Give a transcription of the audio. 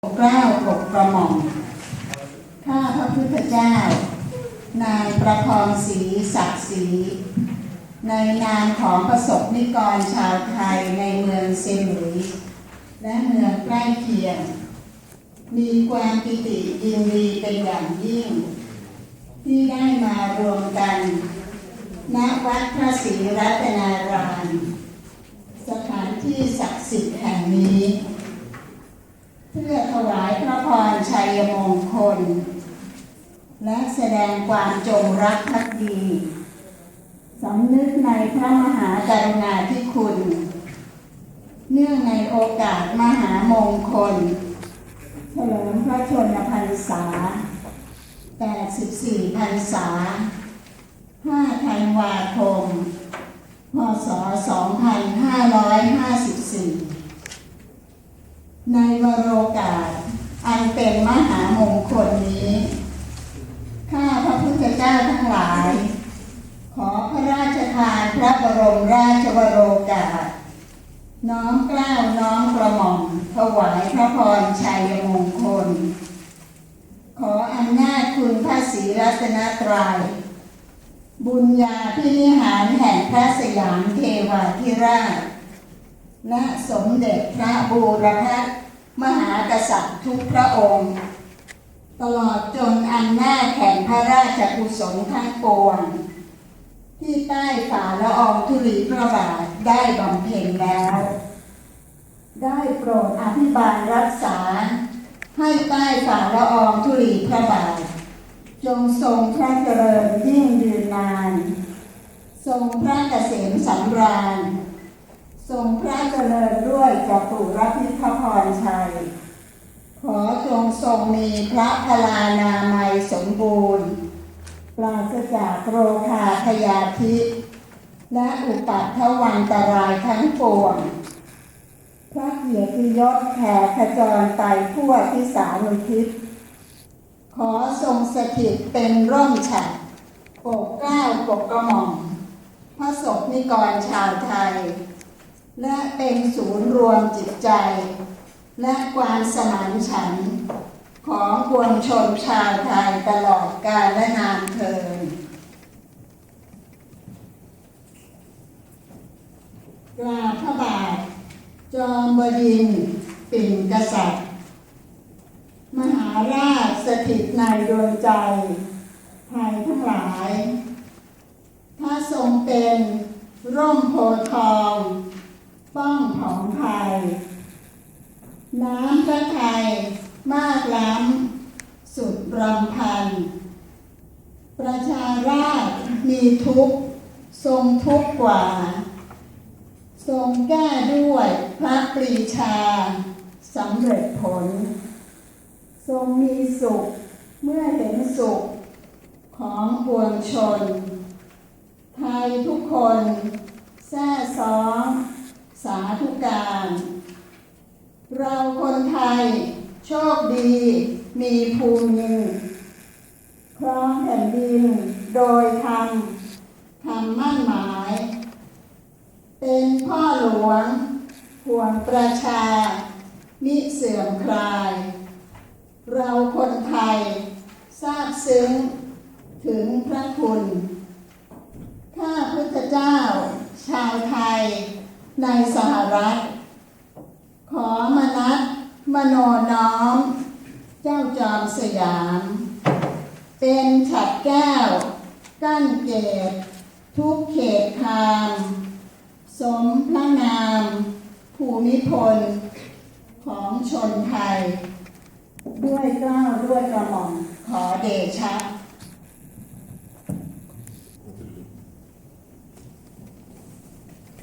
เกล้าปกกระหม่อม ข้าพระพุทธเจ้า นายประคองศรีศักดิ์ศรี ในนามของประสบนิกรชาวไทยในเมืองเซหลุยและเมืองใกล้เคียง มีความปิติยินดีเป็นอย่างยิ่ง ที่ได้มารวมกัน ณ วัดพระศรีรัตนาราม สถานที่ศักดิ์สิทธิ์แห่งนี้ เพื่อถวายพระพรชั ยมงคล และแสดงความจงรักภักดีสำนึกในพระมหากรุณาธิคุณ เนื่องในโอกาสมหามงคล เฉลิมพระชนมพรรษา 84 พรรษา 5 ธันวาคม พศ 2554 ในวโรกาส เป็นมหามงคลนี้ ข้าพระพุทธเจ้าทั้งหลาย ขอพระราชทานพระบรมราชวโรกาส น้อมเกล้าวน้อมกระหม่อมถวายพระพรชัยมงคล ขออำนาจคุณพระศรีรัตนตรัย บุญญาพินิหารแห่งพระสยามเทวาธิราช และสมเด็จพระบูรพ มหากษัตริย์ทุกพระองค์ ตลอดจนอำนหน้าแห่งพระราชกุศลทั้งปวง ที่ใต้ฝ่าละอองธุลีพระบาทได้บำเพ็ญแล้ว ได้โปรดอภิบาลรักษา ให้ใต้ฝ่าละอองธุลีพระบาท จงทรงพระเจริญยิ่งยืนนาน ทรงพระเกษมสำราญ ทรงพระเจริญด้วยจตุรพิทพรชัย ขอจงทรงมีพระพลานามัยสมบูรณ์ปราศจากโรคาพยาธิและอุปัตถวันตรายทั้งปวง พระเกียรติยศแผ่ขจรไปทั่วที่สานุทิศ ขอทรงสถิตเป็นร่มฉัตรปกเกล้าปกกระหม่อมพระศกนิกรชาวไทย และเป็นศูนย์รวมจิตใจ และความสมานฉัน ของปวงชนชาวไทยตลอดกาลและนานเทินกราพระบาท จอมบดินปิ่นกษัตริย์ มหาราชสถิตในดวงใจไทยทั้งหลายถ้าทรงเป็นร่มโพธิ์ทอง ป้องของไทย น้ำพระไทยมากล้ำสุดรำพัน ประชาราชมีทุกทรงทุกกว่า ทรงแก้ด้วยพระปรีชาสำเร็จผล ทรงมีสุขเมื่อเห็นสุขของปวงชน ไทยทุกคนแท้ซ้อง สาธุการ เราคนไทย โชคดี มีภูมิครองแผ่นดินโดยธรรมทำมั่นหมาย เป็นพ่อหลวงห่วงประชา มิเสื่อมคลาย เราคนไทย ทราบซึ้ง ถึงพระคุณข้าพุทธเจ้า ชาวไทย ในสหรัฐ ขอมนัสมโนน้อม เจ้าจอมสยาม เป็นฉัดแก้ว กั้นเกตทุกเขตทางสมพระนาม ภูมิพล ของชนไทย ด้วยเกล้าวด้วยกระหม่อม